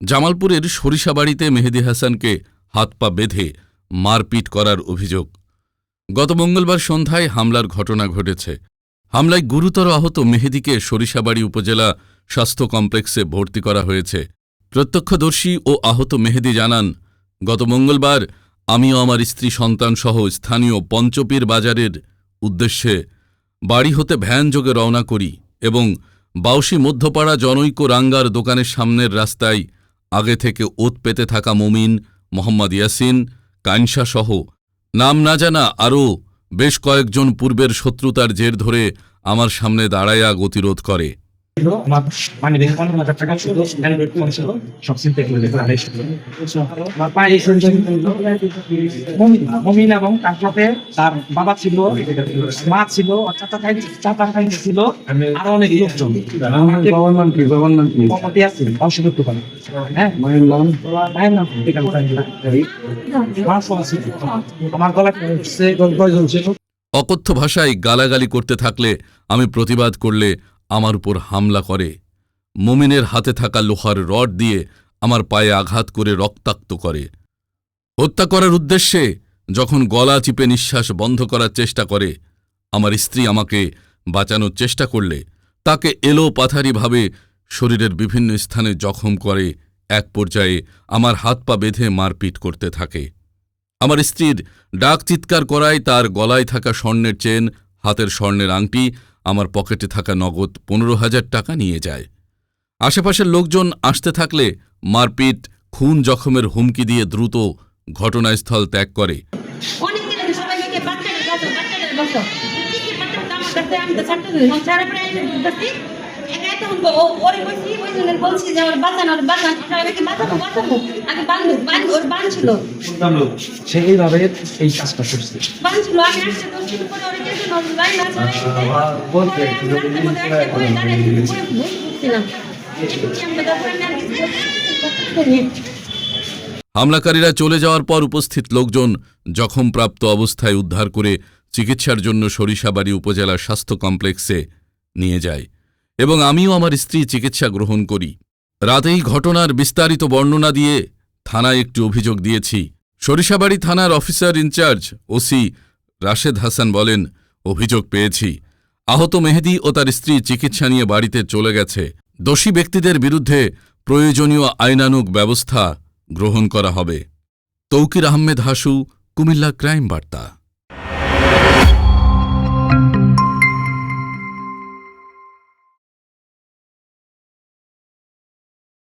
জামালপুরের সরিষাবাড়িতে মেহেদি হাসানকে হাত পা বেঁধে মারপিট করার অভিযোগ। গত মঙ্গলবার সন্ধ্যায় হামলার ঘটনা ঘটেছে। হামলায় গুরুতর আহত মেহেদিকে সরিষাবাড়ি উপজেলা স্বাস্থ্য কমপ্লেক্সে ভর্তি করা হয়েছে। প্রত্যক্ষদর্শী ও আহত মেহেদি জানান, গত মঙ্গলবার আমিও আমার স্ত্রী সন্তানসহ স্থানীয় পঞ্চপীর বাজারের উদ্দেশ্যে বাড়ি হতে ভ্যানযোগে রওনা করি এবং বাউসি মধ্যপাড়া জনৈক রাঙ্গার দোকানের সামনের রাস্তায় আগে থেকে ওত পেতে থাকা মুমিন মোহাম্মদ ইয়াসিন কাইনশা সহ নাম না জানা আরও বেশ কয়েকজন পূর্বের শত্রুতার জের ধরে আমার সামনে দাঁড়াইয়া গতিরোধ করে। ছিল আমার মানে দেখে পনেরো হাজার টাকা ছিল হ্যান্ডমেড ফোন ছিল সব চিন্তা করে দেখে আড়াই আমার পায়ে মমিন মমিন এবং তার সাথে তার বাবা ছিল মা ছিল চাচা খাই চাচা খাই ছিল আরও অনেক লোকজন। বাবার নাম কি? বাবার নাম কি? মোহাম্মদ ইয়াসিন ঔষধের দোকান হ্যাঁ মায়ের নাম? মায়ের নাম কি? এটা কোথায়? ছিল? আমার ফোন ছিল। আমার গলা কয়জন ছিল? অকথ্য ভাষায় গালাগালি করতে থাকলে আমি প্রতিবাদ করলে আমার উপর হামলা করে। মুমিনের হাতে থাকা লোহার রড দিয়ে আমার পায়ে আঘাত করে রক্তাক্ত করে। হত্যা করার উদ্দেশ্যে যখন গলা চিপে নিঃশ্বাস বন্ধ করার চেষ্টা করে, আমার স্ত্রী আমাকে বাঁচানোর চেষ্টা করলে, তাকে এলো পাথারিভাবে শরীরের বিভিন্ন স্থানে জখম করে, এক পর্যায়ে আমার হাত পা বেঁধে মারপিট করতে থাকে। আমার স্ত্রীর ডাক চিৎকার করায় তার গলায় থাকা স্বর্ণের চেন, হাতের স্বর্ণের আংটি আমার পকেটে থাকা নগদ পনেরো হাজার টাকা নিয়ে যায় আশেপাশের লোকজন আসতে থাকলে মারপিট খুন জখমের হুমকি দিয়ে দ্রুত ঘটনাস্থল ত্যাগ করে ওরে বলছি ওই জন্য বলছি যে আমার বাঁচানো ওর বাঁচানো আগে ওর সে এইভাবে এই কাজটা করছে। আমি আসতে দশ দিন পরে ওরে নজর বলতে হামলাকারীরা চলে যাওয়ার পর উপস্থিত লোকজন জখমপ্রাপ্ত অবস্থায় উদ্ধার করে চিকিৎসার জন্য সরিষাবাড়ি উপজেলা স্বাস্থ্য কমপ্লেক্সে নিয়ে যায়। এবং আমিও আমার স্ত্রী চিকিৎসা গ্রহণ করি। রাতেই ঘটনার বিস্তারিত বর্ণনা দিয়ে থানায় একটি অভিযোগ দিয়েছি। সরিষাবাড়ি থানার officer in charge OC Rashed Hasan বলেন, অভিযোগ পেয়েছি। আহত মেহেদি ও তার স্ত্রী চিকিৎসা নিয়ে বাড়িতে চলে গেছে। দোষী ব্যক্তিদের বিরুদ্ধে প্রয়োজনীয় আইনানুগ ব্যবস্থা গ্রহণ করা হবে। তৌকির আহমেদ হাসু, কুমিল্লা ক্রাইম বার্তা।